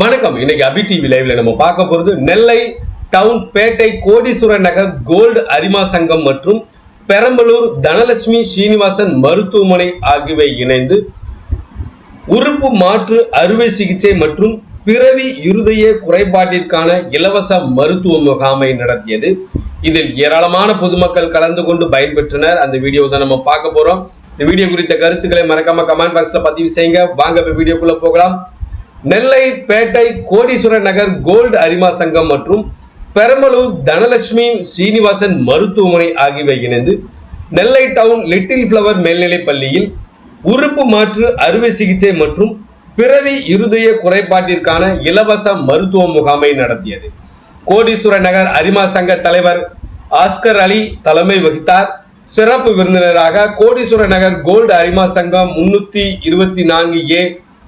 வணக்கம். இன்னைக்கு அபி டிவி லைவ்ல நம்ம பார்க்க போறது நெல்லை டவுன் பேட்டை கோடீஸ்வரன் நகர் கோல்டு அரிமா சங்கம் மற்றும் பெரம்பலூர் தனலட்சுமி ஸ்ரீனிவாசன் மருத்துவமனை ஆகியவை இணைந்து உறுப்பு மாற்று அறுவை சிகிச்சை மற்றும் பிறவி இருதய குறைபாட்டிற்கான இலவச மருத்துவ முகாமை நடத்தியது. இதில் ஏராளமான பொதுமக்கள் கலந்து கொண்டு பயன்பெற்றனர். அந்த வீடியோ தான் நம்ம பார்க்க போறோம். இந்த வீடியோ குறித்த கருத்துக்களை மறக்காம கமெண்ட் பாக்ஸ்ல பதிவு செய்யுங்க. வாங்க இப்ப வீடியோக்குள்ள போகலாம். நெல்லை பேட்டை கோடீஸ்வரன் நகர் கோல்டு அரிமா சங்கம் மற்றும் பெரம்பலூர் தனலட்சுமி ஸ்ரீனிவாசன் மருத்துவமனை ஆகியவை இணைந்து நெல்லை டவுன் லிட்டில் ஃப்ளவர் மேல்நிலைப் பள்ளியில் உறுப்பு மாற்று அறுவை சிகிச்சை மற்றும் பிறவி இருதய குறைபாட்டிற்கான இலவச மருத்துவ முகாமை நடத்தியது. கோடீஸ்வரன் நகர் அரிமா சங்க தலைவர் ஆஸ்கர் அலி தலைமை வகித்தார். சிறப்பு விருந்தினராக கோடீஸ்வரன் நகர் கோல்டு அரிமா சங்கம் முன்னூற்றி இருபத்தி நான்கு ஏ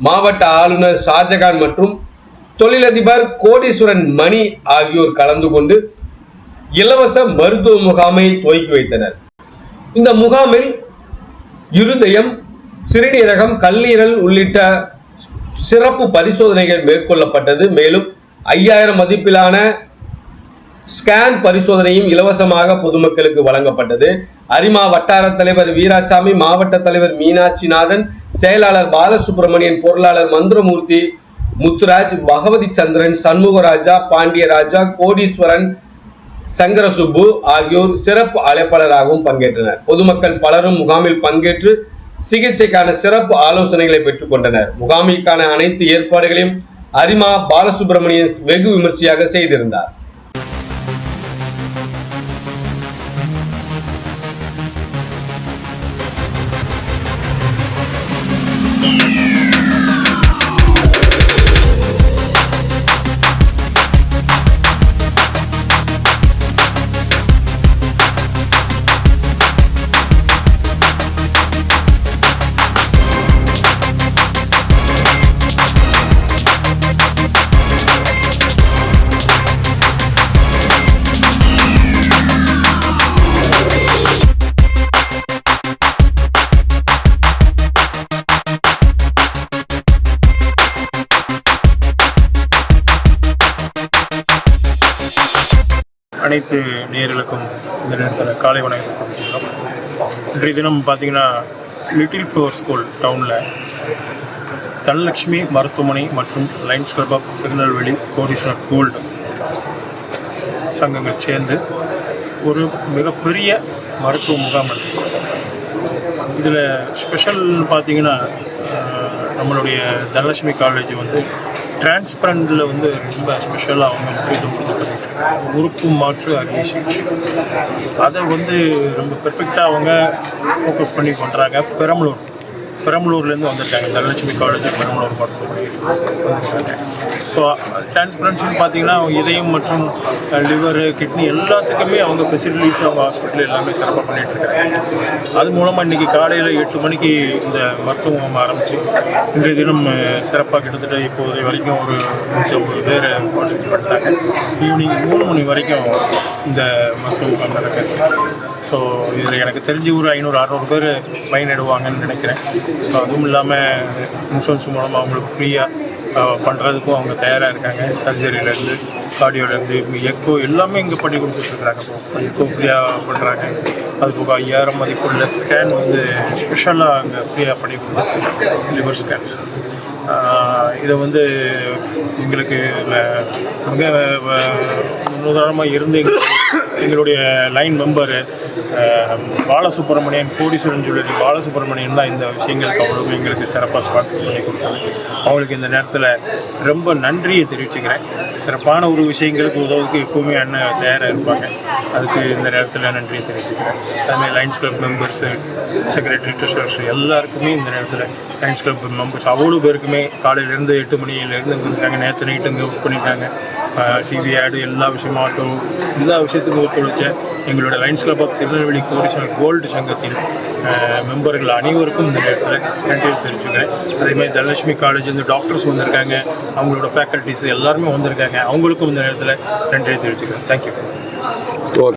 மாவட்ட ஆளுநர் ஷாஜகான் மற்றும் தொழிலதிபர் கோடீஸ்வரன் மணி ஆகியோர் கலந்து கொண்டு இலவச மருத்துவ முகாமை துவக்கி வைத்தனர். இந்த முகாமில் இருதயம் சிறுநீரகம் கல்லீரல் உள்ளிட்ட சிறப்பு பரிசோதனைகள் மேற்கொள்ளப்பட்டது. மேலும் ஐயாயிரம் மதிப்பிலான ஸ்கேன் பரிசோதனையும் இலவசமாக பொதுமக்களுக்கு வழங்கப்பட்டது. அரிமா வட்டார தலைவர் வீராசாமி மாவட்ட தலைவர் மீனாட்சிநாதன் செயலாளர் பாலசுப்ரமணியன் பொருளாளர் மந்திரமூர்த்தி முத்துராஜ் பகவதி சந்திரன் சண்முகராஜா பாண்டியராஜா கோடீஸ்வரன் சங்கரசுப்பு ஆகியோர் சிறப்பு அழைப்பாளராகவும் பங்கேற்றனர். பொதுமக்கள் பலரும் முகாமில் பங்கேற்று சிகிச்சைக்கான சிறப்பு ஆலோசனைகளை பெற்றுக்கொண்டனர் முகாமிற்கான அனைத்து ஏற்பாடுகளையும் அரிமா பாலசுப்ரமணியன் வெகு விமர்சையாக செய்திருந்தார். அனைத்து நேர்களுக்கும் இந்த நேரத்தில் காலை வணக்கம் தெரிவிச்சுக்கிறோம் இன்றைய தினம் பார்த்தீங்கன்னா லிட்டில் ஃப்ளவர் ஸ்கூல் டவுனில் தனலட்சுமி மருத்துவமனை மற்றும் lines club of Tirunelveli Kodeeswarar gold சங்கங்கள் சேர்ந்து ஒரு மிகப்பெரிய மருத்துவ முகாம் நடத்திருக்கோம். இதில் ஸ்பெஷல் பார்த்தீங்கன்னா நம்மளுடைய தனலட்சுமி காலேஜ் வந்து டிரான்ஸ்பரண்டில் வந்து ரொம்ப ஸ்பெஷலாக அவங்க முக்கியத்துவம் கொடுத்துருக்காங்க உறுப்பு மாற்று அறுவை சிகிச்சை அதை வந்து ரொம்ப பெர்ஃபெக்டாக அவங்க ஃபோக்கஸ் பண்ணி பண்ணுறாங்க பெரம்பலூர். பெரம்பலூர்லேருந்து வந்திருக்காங்க. தனலட்சுமி காலேஜ் பெரம்பலூர் மருத்துவமனை ஸோ டிரான்ஸ்பரன்சின்னு பார்த்தீங்கன்னா அவங்க இதயம் மற்றும் லிவர் கிட்னி எல்லாத்துக்குமே அவங்க ஃபெசிலிட்டிஸ் அவங்க ஹாஸ்பிட்டல் எல்லாமே சிறப்பாக பண்ணிகிட்டு இருக்காங்க. அது மூலமாக இன்றைக்கி காலையில் எட்டு மணிக்கு இந்த மருத்துவம் ஆரம்பித்து இன்றைய தினம் சிறப்பாக கிட்டத்தட்ட இப்போது வரைக்கும் ஒரு நூற்றி பேர் பண்ணிட்டாங்க ஈவினிங் மூணு மணி வரைக்கும் இந்த மருத்துவ முகாம் நடக்குது. ஸோ இதில் எனக்கு தெரிஞ்சு ஒரு ஐநூறு அறநூறு பேர் பயனிடுவாங்கன்னு நினைக்கிறேன். ஸோ அதுவும் இல்லாமல் இன்சூரன்ஸ் மூலமாக அவங்களுக்கு ஃப்ரீயாக பண்ணுறதுக்கும் அவங்க தயாராக இருக்காங்க. சர்ஜரியிலேருந்து கார்டியோலேருந்து எக்கோ எல்லாமே இங்கே பண்ணி கொடுத்துட்ருக்குறாங்க இப்போ. எக்கோ ஃப்ரீயாக பண்ணுறாங்க அது போக ஐயாயிரம் மதிப்புள்ள ஸ்கேன் வந்து ஸ்பெஷலாக அங்கே ஃப்ரீயாக பண்ணி கொடுத்துருக்காங்க லிவர் ஸ்கேன்ஸ் இதை வந்து எங்களுக்கு ல- மிக முன்னுதாரணமாக இருந்து எங்களுக்கு எங்களுடைய லைன் மெம்பரு பாலசுப்ரமணியன் கோடீஸ்வரன் ஜுவல்லரி பாலசுப்ரமணியன் தான் இந்த விஷயங்களுக்கு அவ்வளவு எங்களுக்கு சிறப்பாக ஸ்பான்சர் பண்ணி கொடுத்தாங்க அவங்களுக்கு இந்த நேரத்தில் ரொம்ப நன்றியை தெரிவிச்சுக்கிறேன். சிறப்பான ஒரு விஷயங்களுக்கு உதவுக்கு எப்பவுமே அண்ணன் தயாராக இருப்பாங்க. அதுக்கு இந்த நேரத்தில் நன்றியை தெரிவிச்சுக்கிறேன். அதுமாதிரி Lions club members secretary treasurers எல்லாருக்குமே இந்த நேரத்தில் லைன்ஸ் கிளப் மெம்பர்ஸ் அவ்வளோ பேருக்குமே காலையிலேருந்து எட்டு மணியிலேருந்து இங்கே இருக்காங்க நேற்று நைட்டு இங்கே ஒர்க் பண்ணிட்டாங்க. டிவி ஆடு எல்லா விஷயமாகட்டும் எல்லா விஷயத்துக்கும் ஒத்துழைச்ச எங்களோட Lions club of Tirunelveli Kodeeswarar gold சங்கத்தின் மெம்பர்கள் அனைவருக்கும் இந்த நேரத்தில் நன்றி தெரிவிச்சுக்கிறேன் அதேமாதிரி தனலட்சுமி காலேஜ் வந்து டாக்டர்ஸ் வந்திருக்காங்க அவங்களோட ஃபேக்கல்ட்டிஸ் எல்லாருமே வந்திருக்காங்க அவங்களுக்கும் இந்த நேரத்தில் நன்றி தெரிவிச்சுக்கிறேன் தேங்க்யூ